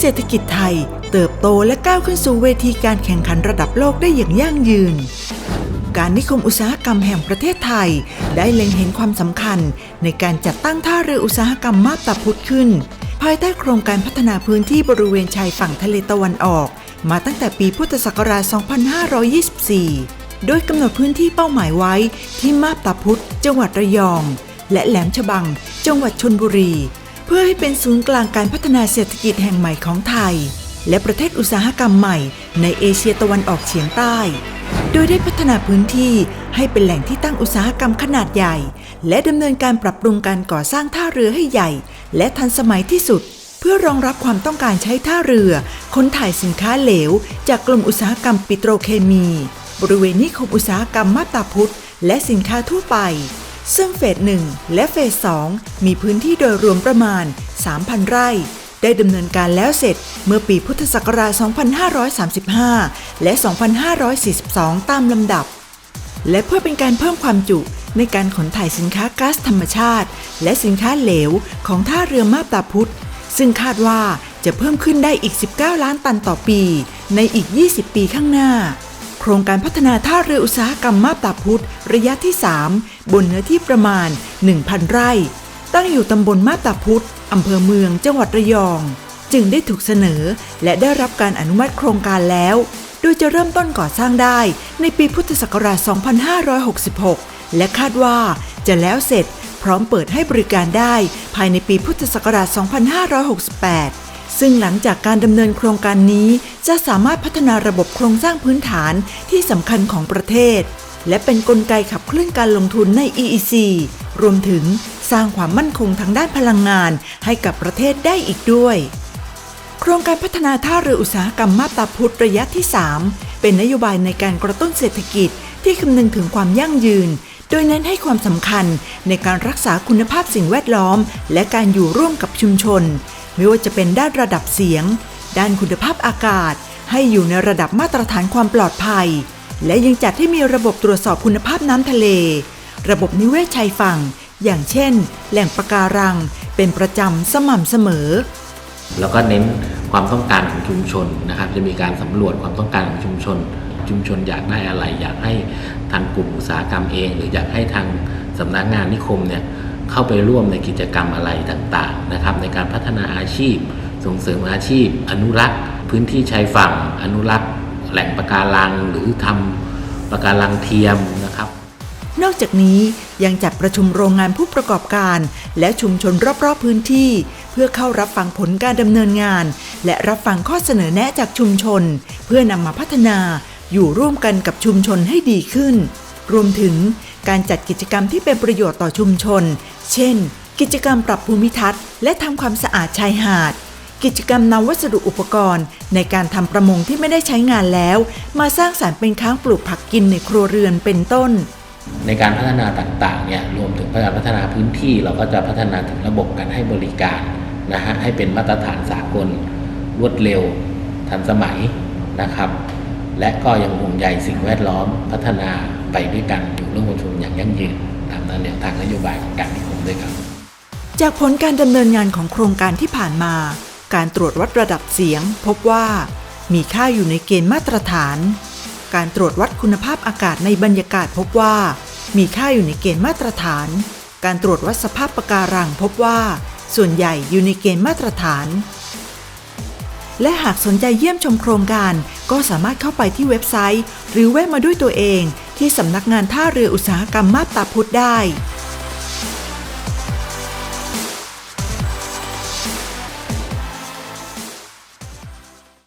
เศรษฐกิจไทยเติบโตและก้าวขึ้นสู่เวทีการแข่งขันระดับโลกได้อย่างยั่งยืน การนิคมอุตสาหกรรมแห่งประเทศไทย ได้เล็งเห็นความสำคัญ ในการจัดตั้งท่าเรืออุตสาหกรรมมาบตาพุธขึ้น ภายใต้โครงการพัฒนาพื้นที่บริเวณชายฝั่งทะเลตะวันออก มาตั้งแต่ปีพุทธศักราช 2524 โดยกำหนดพื้นที่เป้าหมายไว้ที่มาบตาพุธจังหวัดระยอง และแหลมฉบัง จังหวัดชนบุรี เพื่อให้เป็นศูนย์กลางการพัฒนาเศรษฐกิจแห่งใหม่ของไทย และประเทศอุตสาหกรรมใหม่ในเอเชียตะวันออกเฉียงใต้ โดยได้พัฒนาพื้นที่ให้เป็นแหล่งที่ตั้งอุตสาหกรรมขนาดใหญ่ และดำเนินการปรับปรุงการก่อสร้างท่าเรือให้ใหญ่ และทันสมัยที่สุด เพื่อรองรับความต้องการใช้ท่าเรือขนถ่ายสินค้าเหลว จากกลุ่มอุตสาหกรรมปิโตรเคมี บริเวณนิคมอุตสาหกรรมมาตาพุทธและสินค้าทั่วไป ซึ่งเฟสหนึ่งและเฟสสองมีพื้นที่โดยรวมประมาณ 3,000 ไร่ ได้ดำเนินการแล้วเสร็จเมื่อปีพุทธศักราช 2535 และ 2542 ตามลำดับ และเพื่อเป็นการเพิ่มความจุในการขนถ่ายสินค้าก๊าซธรรมชาติ และสินค้าเหลวของท่าเรือมาบตาพุธซึ่งคาดว่าจะเพิ่มขึ้นได้อีก 19 ล้านตันต่อปี ในอีก 20 ปีข้างหน้า ครงการพัฒนาท่าเรืออุตสาหกรรมมาบตาพุธระยะที่ 3 บนเนื้อที่ประมาณ 1,000 ไร่ ตั้งอยู่ตำบลมาบตาพุธอำเภอเมืองจังหวัดระยอง จึงได้ถูกเสนอและได้รับการอนุมัติโครงการแล้ว โดยจะเริ่มต้นก่อสร้างได้ในปีพุทธศักราช 2566 และคาดว่าจะแล้วเสร็จพร้อมเปิดให้บริการได้ภายในปีพุทธศักราช 2568 ซึ่งหลังจากการดำเนินโครงการนี้จะสามารถพัฒนาระบบโครงสร้างพื้นฐานที่สำคัญของประเทศ และเป็นนกลไกขับเคลื่อนการลงทุนใน EEC รวมถึงสร้างความมั่นคงทางด้านพลังงานให้กับประเทศได้อีกด้วย โครงการพัฒนาท่าเรืออุตสาหกรรมมาบตาพุธระยะที่ 3 เป็นนโยบายในการกระตุ้นเศรษฐกิจที่คำนึงถึงความยั่งยืน โดยเน้นให้ความสำคัญในการรักษาคุณภาพสิ่งแวดล้อม และการอยู่ร่วมกับชุมชน ไม่ว่าจะเป็นด้านระดับเสียง ด้านคุณภาพอากาศ ให้อยู่ในระดับมาตรฐานความปลอดภัย และยังจัดให้มีระบบตรวจสอบคุณภาพน้ำทะเล ระบบนิเวศชายฝั่ง อย่างเช่น แหล่งปะการัง เป็นประจำสม่ำเสมอ แล้วก็เน้นความต้องการของชุมชนนะครับ จะมีการสำรวจความต้องการของชุมชน ชุมชนอยากได้อะไร อยากให้ทางกลุ่มอุตสาหกรรมเอง หรืออยากให้ทางสำนักงานนิคมเนี่ย เข้าไปร่วมในกิจกรรมอะไรต่างๆนะครับ ในการพัฒนาอาชีพ ส่งเสริมอาชีพ อนุรักษ์ พื้นที่ชายฝั่ง อนุรักษ์ แหล่งปะการังหรือทำปะการังเทียมนะครับ นอกจากนี้ยังจัดประชุมโรงงานผู้ประกอบการ และชุมชนรอบๆพื้นที่ เพื่อเข้ารับฟังผลการดำเนินงาน และรับฟังข้อเสนอแนะจากชุมชน เพื่อนำมาพัฒนาอยู่ร่วมกันกับชุมชนให้ดีขึ้น รวมถึงการจัดกิจกรรมที่เป็นประโยชน์ต่อชุมชน เช่น กิจกรรมปรับภูมิทัศน์ และทำความสะอาดชายหาด กิจกรรมนำวัสดุอุปกรณ์ ในการทำประมงที่ไม่ได้ใช้งานแล้ว มาสร้างสารรค์เป็นค้างปลูกผักกินในครัวเรือนเป็นต้น ในการพัฒนาต่างๆเนี่ยรวมถึงการพัฒนาพื้นที่เราก็จะพัฒนาถึงระบบการให้บริการนะฮะให้เป็นมาตรฐานสากลรวดเร็ว ทันสมัยนะครับ และก็ยังห่วงใยสิ่งแวดล้อมพัฒนาไปด้วยกันอยู่ร่วมกันอย่างยั่งยืน ตามแนวทางนโยบายของการนิคมด้วยครับ จากผลการดำเนินงานของโครงการที่ผ่านมา การตรวจวัดระดับเสียง พบว่ามีค่าอยู่ในเกณฑ์มาตรฐาน การตรวจวัดคุณภาพอากาศในบรรยากาศพบว่า มีค่าอยู่ในเกณฑ์มาตรฐาน การตรวจวัดสภาพปะการังพบว่า ส่วนใหญ่อยู่ในเกณฑ์มาตรฐาน และหากสนใจเยี่ยมชมโครงการ ก็สามารถเข้าไปที่เว็บไซต์ หรือแวะมาด้วยตัวเอง ที่สำนักงานท่าเรืออุตสาหกรรมมาบตาพุธได้